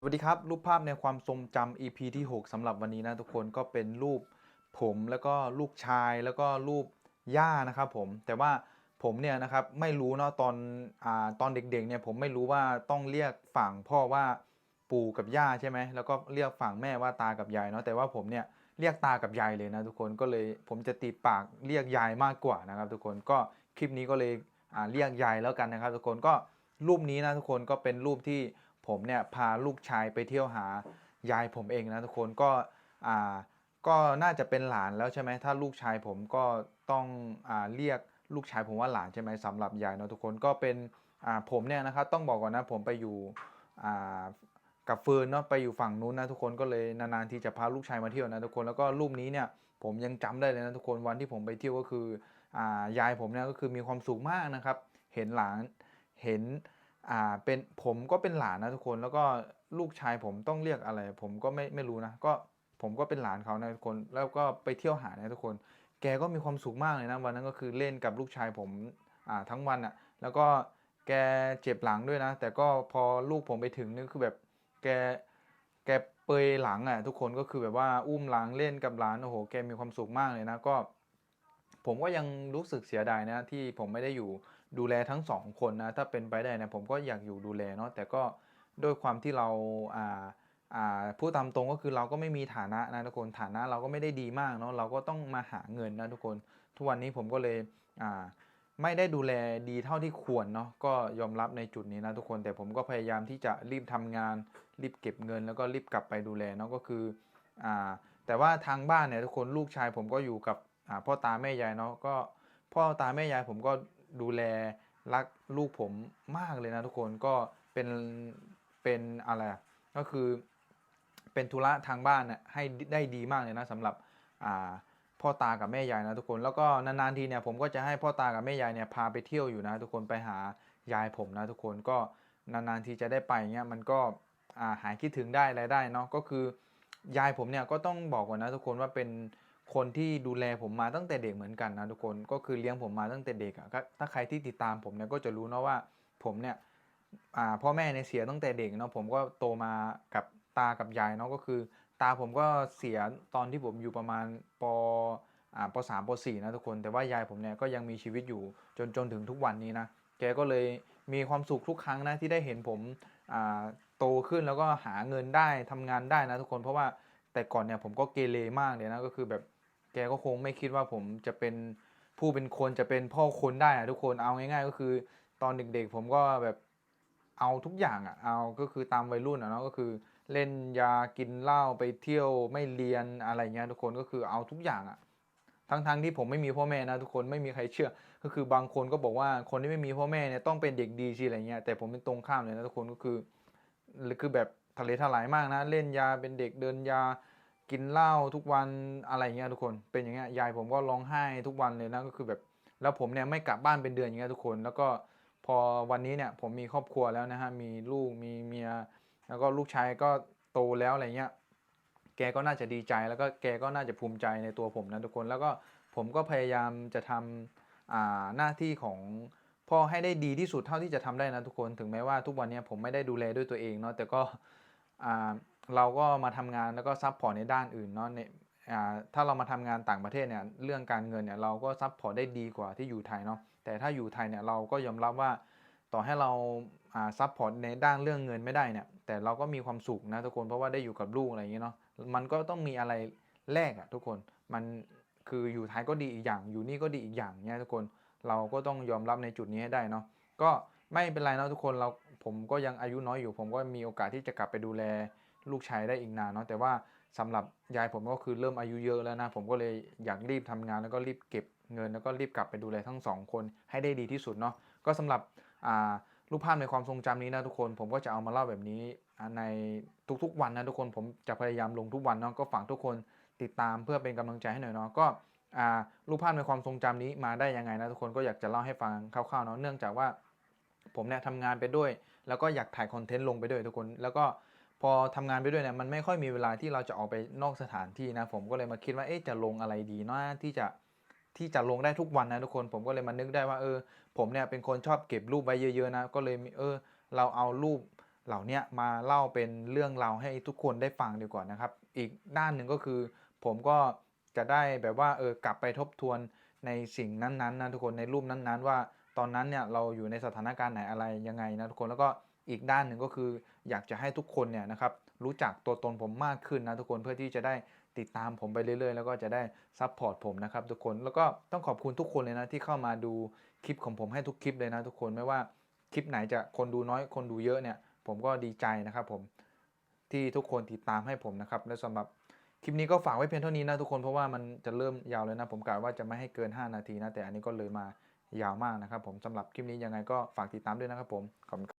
สวัสดีครับ รูปภาพในความทรงจำ EP ที่ 6สำหรับวันนี้นะทุกคนก็เป็นรูปผมแล้วก็ลูกชายแล้วก็รูปย่านะครับผมแต่ว่าผมเนี่ยนะครับไม่รู้เนาะตอนอ่าตอนเด็กๆเนี่ยผมไม่รู้ว่าต้องเรียกฝั่งพ่อว่าปู่กับย่าใช่ไหมแล้วก็เรียกฝั่งแม่ว่าตากับยายเนาะแต่ว่าผมเนี่ยเรียกตากับยายเลยนะทุกคนก็เลยผมจะติดปากเรียกยายมากกว่านะครับทุกคนก็คลิปนี้ก็เลยอ่าเรียกยายแล้วกันนะครับ ทุกคนก็รูปนี้นะทุกคนก็เป็นรูปที่ ผมเนี่ยพาลูกชายไปเที่ยวหายายผมเองนะทุกคนก็อ่าก็น่าจะเป็นหลานแล้วใช่ไหมถ้าลูกชายผมก็ต้องอ่าเรียกลูกชายผมว่าหลานใช่ไหมสำหรับยายเนาะทุกคนก็เป็นอ่าผมเนี่ยนะครับต้องบอกก่อนนะผมไปอยู่อ่ากับเฟิร์นเนาะไปอยู่ฝั่งนู้นนะทุกคนก็เลยนานๆทีจะพาลูกชายมาเที่ยวนะทุกคนแล้วก็รูปนี้เนี่ยผมยังจำได้เลยนะทุกคนวันที่ผมไปเที่ยวก็คืออ่ายายผมเนี่ยก็คือมีความสุขมากนะครับ เห็นหลานเห็น อ่าเป็นผมก็เป็นหลานนะทุกคนแล้วก็ลูกชายผมต้องเรียกอะไร ผมก็ไม่ไม่รู้นะก็ผมก็เป็นหลานเขานะทุกคน แล้วก็ไปเที่ยวหานะทุกคน แกก็มีความสุขมากเลยนะวันนั้นก็คือเล่นกับลูกชายผมอ่าทั้งวันอะ่ะแล้วก็แกเจ็บหลังด้วยนะ แต่ก็พอลูกผมไปถึงนี่คือแบบแกแกเปยหลังอะ่ะทุกคนก็คือแบบว่าอุ้มหลังเล่นกับหลานโอ้โหแกมีความสุขมากเลยนะก็ ผมก็ยังรู้สึกเสียดายนะที่ผมไม่ได้อยู่ ดูแลทั้งสองคนนะถ้าเป็นไปได้นะผมก็อยากอยู่ดูแลเนาะแต่ก็ด้วยความที่เราอ่าอ่าพูดตามตรงก็คือเราก็ไม่มีฐานะนะทุกคนฐานะเราก็ไม่ได้ดีมากเนาะเราก็ต้องมาหาเงินนะทุกคน ทุกวันนี้ผมก็เลยอ่าไม่ได้ดูแลดีเท่าที่ควรเนาะก็ยอมรับในจุดนี้นะทุกคนแต่ผมก็พยายามที่จะรีบทำงาน รีบเก็บเงิน แล้วก็รีบกลับไปดูแลเนาะก็คืออ่าแต่ว่าทางบ้านเนี่ยทุกคนลูกชายผมก็อยู่กับพ่อตาแม่ยายเนาะก็พ่อตาแม่ยายผมก็ ดูแลรักลูกผมมากเลยนะทุกคนก็เป็นเป็นอะไรก็คือเป็นธุระทางบ้านน่ะให้ได้ดีมากเลยนะสำหรับอ่าพ่อตากับแม่ยายนะทุกคนแล้วก็นานๆทีเนี่ยผมก็จะให้พ่อตากับแม่ยายเนี่ยพาไปเที่ยวอยู่นะทุกคนไปหายายผมนะทุกคนก็นานๆทีจะได้ไปเงี้ยมันก็หายคิดถึงได้อะไรได้เนาะก็คือยายผมเนี่ยก็ต้องบอกก่อนนะทุกคนว่าเป็น คนที่ดูแลผมมาตั้งแต่เด็กเหมือนกันนะทุกคนก็คือเลี้ยงผมมาตั้งแต่เด็กอะก็ถ้าใครที่ติดตามผมเนี่ยก็จะรู้นะว่าผมเนี่ยพ่อแม่เนี่ยเสียตั้งแต่เด็กเนาะผมก็โตมากับตากับยายเนาะก็คือ ตาผมก็เสียตอนที่ผมอยู่ประมาณปอ่าปสามปสี่นะทุกคน แต่ว่ายายผมเนี่ยก็ยังมีชีวิตอยู่จนจนถึงทุกวันนี้นะแกก็เลยมีความสุขทุกครั้งนะที่ได้เห็นผมอ่าโตขึ้นแล้วก็หาเงินได้ทำงานได้นะทุกคนเพราะว่าแต่ก่อนเนี่ยผมก็เกเรมากเลยนะก็คือแบบ กก็คงไม่คิดว่าผมจะเป็นผู้เป็นคนจะเป็นพ่อคนได้อะทุกคนเอาง่าย ๆ ก็คือ ตอนเด็กๆ ผมก็แบบเอาทุกอย่างอะเอาก็คือตามวัยรุ่นอะเนาะก็คือเล่นยากินเหล้าไปเที่ยวไม่เรียนอะไรเงี้ยทุกคนก็คือเอาทุกอย่างอะทั้งๆที่ผมไม่มีพ่อแม่นะทุกคนไม่มีใครเชื่อ ก็คือบางคนก็บอกว่าคนที่ไม่มีพ่อแม่เนี่ยต้องเป็นเด็กดีสิอะไรเงี้ยแต่ผมเป็นตรงข้ามเลยนะทุกคนก็คือคือแบบทะเลทลายมากนะ เล่นยาเป็นเด็กเดินยา กินเหล้าทุกวันอะไรเงี้ยทุกคนเป็นอย่างเงี้ยยายผมก็ร้องไห้ทุกวันเลยนะก็คือแบบแล้วผมเนี่ยไม่กลับบ้านเป็นเดือนอย่างเงี้ยทุกคน แล้วก็พอวันนี้เนี่ยผมมีครอบครัวแล้วนะฮะมีลูกมีเมีย แล้วก็ลูกชายก็โตแล้วอะไรเงี้ยแกก็น่าจะดีใจแล้วก็แกก็น่าจะภูมิใจในตัวผมนะทุกคน แล้วก็ผมก็พยายามจะทำอ่าหน้าที่ของพ่อให้ได้ดีที่สุดเท่าที่จะทำได้นะทุกคนถึงแม้ว่าทุกวันนี้ผมไม่ได้ดูแลด้วยตัวเองเนาะแต่ก็อ่า เราก็มาทำงานแล้วก็ซัพพอร์ตในด้านอื่นเนาะในอ่าถ้าเรามาทำงานต่างประเทศเนี่ยเรื่องการเงินเนี่ยเราก็ซัพพอร์ตได้ดีกว่าที่อยู่ไทยเนาะแต่ถ้าอยู่ไทยเนี่ยเราก็ยอมรับว่าต่อให้เราอ่าซัพพอร์ตในด้านเรื่องเงินไม่ได้เนี่ยแต่เราก็มีความสุขนะทุกคนเพราะว่าได้อยู่กับลูกอะไรอย่างเงี้ยเนาะมันก็ต้องมีอะไรแลกอะทุกคนมันคืออยู่ไทยก็ดีอีกอย่างอยู่นี่ก็ดีอีกอย่างเนี่ยทุกคนเราก็ต้องยอมรับในจุดนี้ให้ได้เนาะก็ไม่เป็นไรนะทุกคนเราผมก็ยังอายุน้อยอยู่ ผมก็มีโอกาสที่จะกลับไปดูแล ลูกชายได้อีกนานเนาะแต่ว่าสำหรับยายผมก็คือเริ่มอายุเยอะแล้วนะผมก็เลยอยากรีบทำงานแล้วก็รีบเก็บเงินแล้วก็รีบกลับไปดูแลทั้งสองคนให้ได้ดีที่สุดเนาะก็สำหรับรูปภาพในความทรงจำนี้นะทุกคน ผมก็จะเอามาเล่าแบบนี้ในทุกๆวันนะทุกคนผมจะพยายามลงทุกวันเนาะก็ฝากทุกคนติดตามเพื่อเป็นกำลังใจให้หน่อยเนาะก็รูปภาพในความทรงจำนี้มาได้ยังไงนะทุกคนก็อยากจะเล่าให้ฟังคร่าวๆเนาะเนื่องจากว่าผมเนี่ยทำงานไปด้วย แล้วก็อยากถ่ายคอนเทนต์ลงไปด้วยทุกคน แล้วก็ พอทำงานไปด้วยเนี่ยมันไม่ค่อยมีเวลาที่เราจะออกไปนอกสถานที่นะ ผมก็เลยมาคิดว่าเอ๊ะจะลงอะไรดีเนาะที่จะที่จะลงได้ทุกวันนะทุกคนผมก็เลยมานึกได้ว่าเออ ผมเนี่ยเป็นคนชอบเก็บรูปไว้เยอะๆนะก็เลยเออ เราเอารูปเหล่านี้มาเล่าเป็นเรื่องราวให้ทุกคนได้ฟังดีกว่านะครับ อีกด้านหนึ่งก็คือ ผมก็จะได้แบบว่าเออกลับไปทบทวนในสิ่งนั้นๆนะทุกคนในรูปนั้นๆ ว่าตอนนั้นเนี่ยเราอยู่ในสถานการณ์ไหนอะไรยังไงนะทุกคนแล้วก็ อีกด้านหนึ่งก็คืออยากจะให้ทุกคนเนี่ยนะครับรู้จักตัวตนผมมากขึ้นนะทุกคนเพื่อที่จะได้ติดตามผมไปเรื่อยๆ แล้วก็จะได้ซัพพอร์ตผมนะครับทุกคนแล้วก็ต้องขอบคุณทุกคนเลยนะที่เข้ามาดูคลิปของผมให้ทุกคลิปเลยนะทุกคนไม่ว่าคลิปไหนจะคนดูน้อยคนดูเยอะเนี่ย ผมก็ดีใจนะครับผมที่ทุกคนติดตามให้ผมนะครับและสำหรับคลิปนี้ก็ฝากไว้เพียงเท่านี้นะทุกคนเพราะว่ามันจะเริ่มยาวเลยนะ ผมกะว่าจะไม่ให้เกิน 5 นาทีนะแต่อันนี้ก็เลยมายาวมากนะครับผมสำหรับคลิปนี้ยังไงก็ฝากติดตามด้วยนะครับผมขอบคุณ